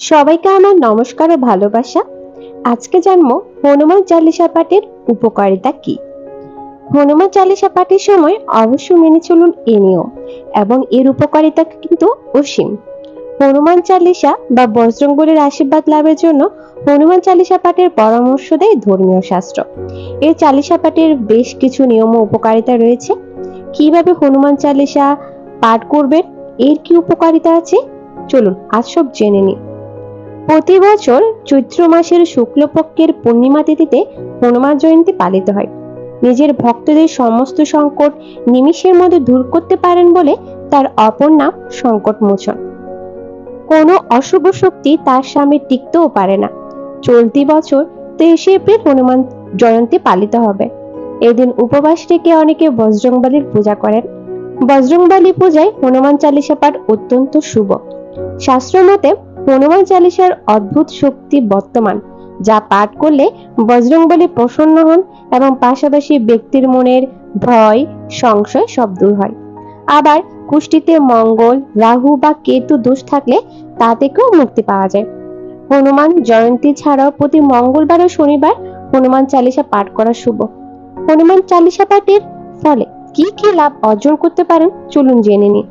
সবাইকে আমার নমস্কার ও ভালোবাসা। আজকে জানব হনুমান চালিসা পাঠের উপকারিতা কি? হনুমান চালিসা পাঠের সময় অবশ্যই মেনে চলুন এ নিয়ম এবং এর উপকারিতা কিন্তু অসীম। হনুমান চালিসা বা বজরঙ্গলের আশীর্বাদ লাভের জন্য হনুমান চালিসা পাঠের পরামর্শ দেয় ধর্মীয় শাস্ত্র। এই চালিসা পাঠের বেশ কিছু নিয়ম ও উপকারিতা রয়েছে। কীভাবে হনুমান চালিসা পাঠ করবেন? এর কি উপকারিতা আছে? চলুন আজ সব জেনে নিই। প্রতি বছর চৈত্র মাসের শুক্লপক্ষের পূর্ণিমা তিথিতে হনুমান জয়ন্তী পালিত হয়। নিজের ভক্তদের সমস্ত সংকট নিমিষের মধ্যে দূর করতে পারেন বলে তার অপর নাম সংকট মোচন কোনো অশুভ শক্তি তার সামনে টিকতেও পারে না। চলতি বছর তেইশে এপ্রিল হনুমান জয়ন্তী পালিত হবে। এদিন উপবাস রেখে অনেকে বজরংবলীর পূজা করেন। বজরংবলী পূজায় হনুমান চালিসা পাঠ অত্যন্ত শুভ। শাস্ত্র মতে হনুমান চালিসার অদ্ভুত শক্তি বর্তমান, যা পাঠ করলে বজরংবলী প্রসন্ন হন এবং পাশাপাশি ব্যক্তির মনের ভয়, সংশয় সব দূর হয়। আবার কুষ্টিতে মঙ্গল, রাহু বা কেতু দোষ থাকলে তা থেকেও মুক্তি পাওয়া যায়। হনুমান জয়ন্তী ছাড়াও প্রতি মঙ্গলবার ও শনিবার হনুমান চালিসা পাঠ করা শুভ। হনুমান চালিসা পাঠের ফলে কি কি লাভ অর্জন করতে পারেন চলুন জেনে নিই।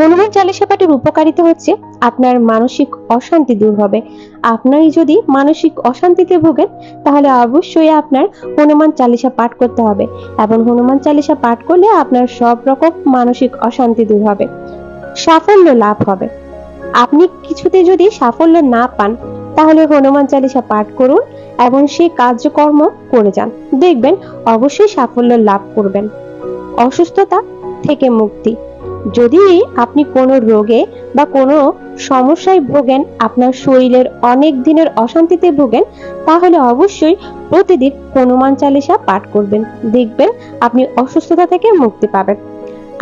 হনুমান চালিশা পাঠের উপকারিতা হচ্ছে আপনার মানসিক অশান্তি দূর হবে। আপনারই যদি মানসিক অশান্তিতে ভোগেন, তাহলে অবশ্যই আপনার হনুমান চালিশা পাঠ করতে হবে এবং হনুমান চালিসা পাঠ করলে আপনার সব রকম মানসিক অশান্তি দূর হবে, সাফল্য লাভ হবে। আপনি কিছুতে যদি সাফল্য না পান, তাহলে হনুমান চালিশা পাঠ করুন এবং সেই কার্যকর্ম করে যান। দেখবেন অবশ্যই সাফল্য লাভ করবেন। অসুস্থতা থেকে মুক্তি। যদি আপনি কোনো রোগে বা কোনো সমস্যায় ভোগেন, আপনার শরীরের অনেক দিনের অশান্তিতে ভোগেন, তাহলে অবশ্যই প্রতিদিন হনুমান চালিসা পাঠ করবেন। দেখবেন আপনি অসুস্থতা থেকে মুক্তি পাবেন।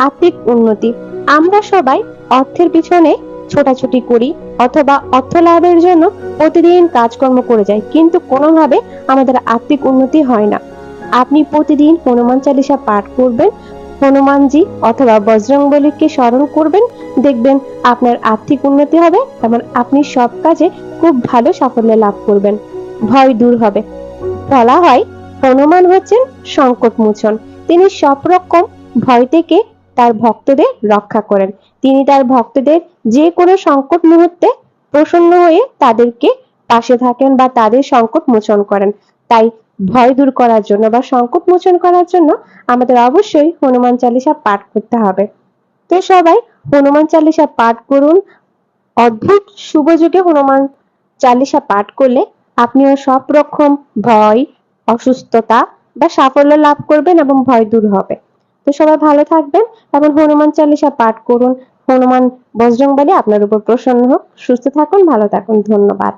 আর্থিক উন্নতি। আমরা সবাই অর্থের পিছনে ছোটাছুটি করি অথবা অর্থ লাভের জন্য প্রতিদিন কাজকর্ম করে যাই, কিন্তু কোনোভাবে আমাদের আর্থিক উন্নতি হয় না। আপনি প্রতিদিন হনুমান চালিসা পাঠ করবেন হনুমানজি অথবা বজরংবলীকে স্মরণ করবেন, দেখবেন আপনার আর্থিক উন্নতি হবে এবং আপনি সব কাজে খুব ভালো সাফল্য লাভ করবেন। ভয় দূর হবে। বলা হয়, হনুমান হচ্ছেন সংকট মোচন। তিনি সব রকম ভয় থেকে তার ভক্তদের রক্ষা করেন। তিনি তার ভক্তদের যে কোনো সংকট মুহূর্তে প্রসন্ন হয়ে তাদেরকে পাশে থাকেন বা তাদের সংকট মোচন করেন। তাই ভয় দূর করার জন্য বা সংকট মোচন করার জন্য আমাদের অবশ্যই হনুমান চালিসা পাঠ করতে হবে। তো সবাই হনুমান চালিসা পাঠ করুন। অদ্ভুত শুভ যুগে হনুমান চালিসা পাঠ করলে আপনিও সব রকম ভয়, অসুস্থতা বা সাফল্য লাভ করবেন এবং ভয় দূর হবে। তো সবাই ভালো থাকবেন এবং হনুমান চালিসা পাঠ করুন। হনুমান বজরংবলী আপনার উপর প্রসন্ন হোক। সুস্থ থাকুন, ভালো থাকুন। ধন্যবাদ।